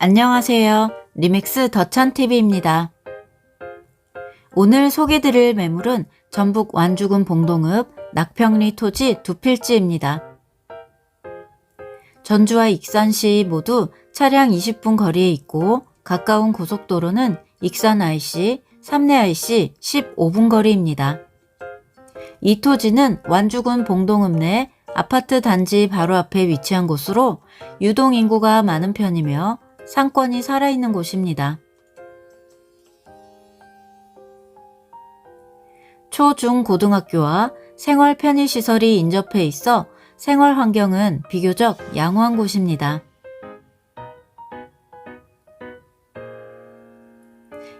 안녕하세요. 리맥스 더찬TV입니다. 오늘 소개드릴 매물은 전북 완주군 봉동읍 낙평리 토지 두 필지입니다. 전주와 익산시 모두 차량 20분 거리에 있고 가까운 고속도로는 익산 IC, 삼내 IC 15분 거리입니다. 이 토지는 완주군 봉동읍 내 아파트 단지 바로 앞에 위치한 곳으로 유동 인구가 많은 편이며 상권이 살아있는 곳입니다. 초, 중, 고등학교와 생활 편의시설이 인접해 있어 생활 환경은 비교적 양호한 곳입니다.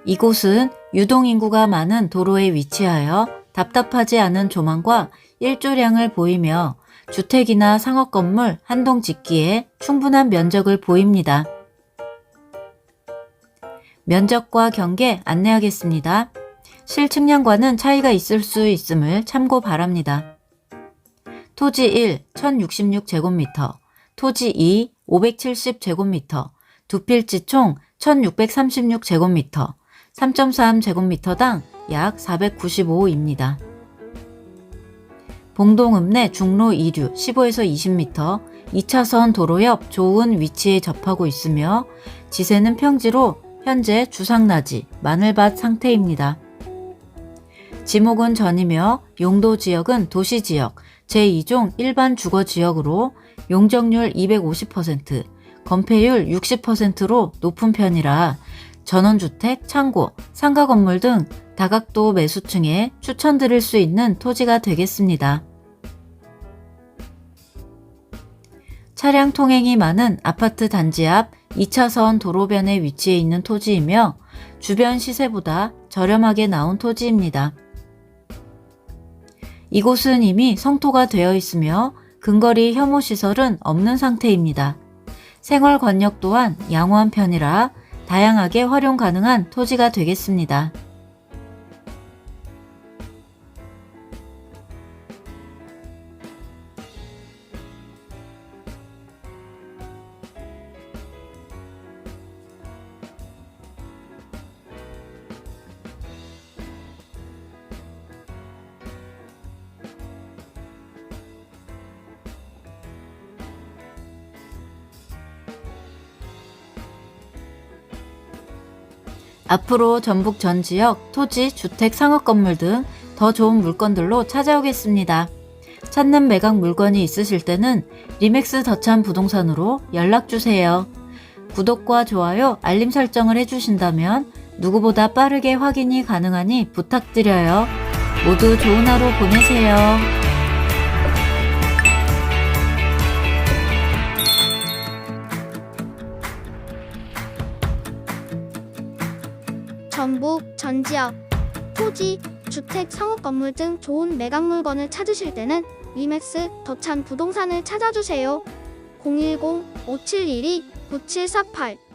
이곳은 유동인구가 많은 도로에 위치하여 답답하지 않은 조망과 일조량을 보이며 주택이나 상업 건물 한 동 짓기에 충분한 면적을 보입니다. 면적과 경계 안내하겠습니다. 실측량과는 차이가 있을 수 있음을 참고 바랍니다. 토지 1 1066제곱미터, 토지 2 570제곱미터, 두 필지 총 1636제곱미터, 3.3제곱미터당 약 495입니다. 봉동읍 내 중로 2류 15에서 20m, 2차선 도로 옆 좋은 위치에 접하고 있으며 지세는 평지로 현재 주상나지, 마늘밭 상태입니다. 지목은 전이며 용도 지역은 도시 지역, 제2종 일반 주거 지역으로 용적률 250%, 건폐율 60%로 높은 편이라 전원주택, 창고, 상가 건물 등 다각도 매수층에 추천드릴 수 있는 토지가 되겠습니다. 차량 통행이 많은 아파트 단지 앞 2차선 도로변에 위치해 있는 토지이며 주변 시세보다 저렴하게 나온 토지입니다. 이곳은 이미 성토가 되어 있으며 근거리 혐오 시설은 없는 상태입니다. 생활 권역 또한 양호한 편이라 다양하게 활용 가능한 토지가 되겠습니다. 앞으로 전북 전 지역 토지, 주택, 상업 건물 등 더 좋은 물건들로 찾아오겠습니다. 찾는 매각 물건이 있으실 때는 리맥스 더찬 부동산으로 연락주세요. 구독과 좋아요, 알림 설정을 해주신다면 누구보다 빠르게 확인이 가능하니 부탁드려요. 모두 좋은 하루 보내세요. 전북 전 지역 토지, 주택, 상업 건물 등 좋은 매각 물건을 찾으실 때는 리맥스 더찬 부동산을 찾아주세요. 010-5712-9748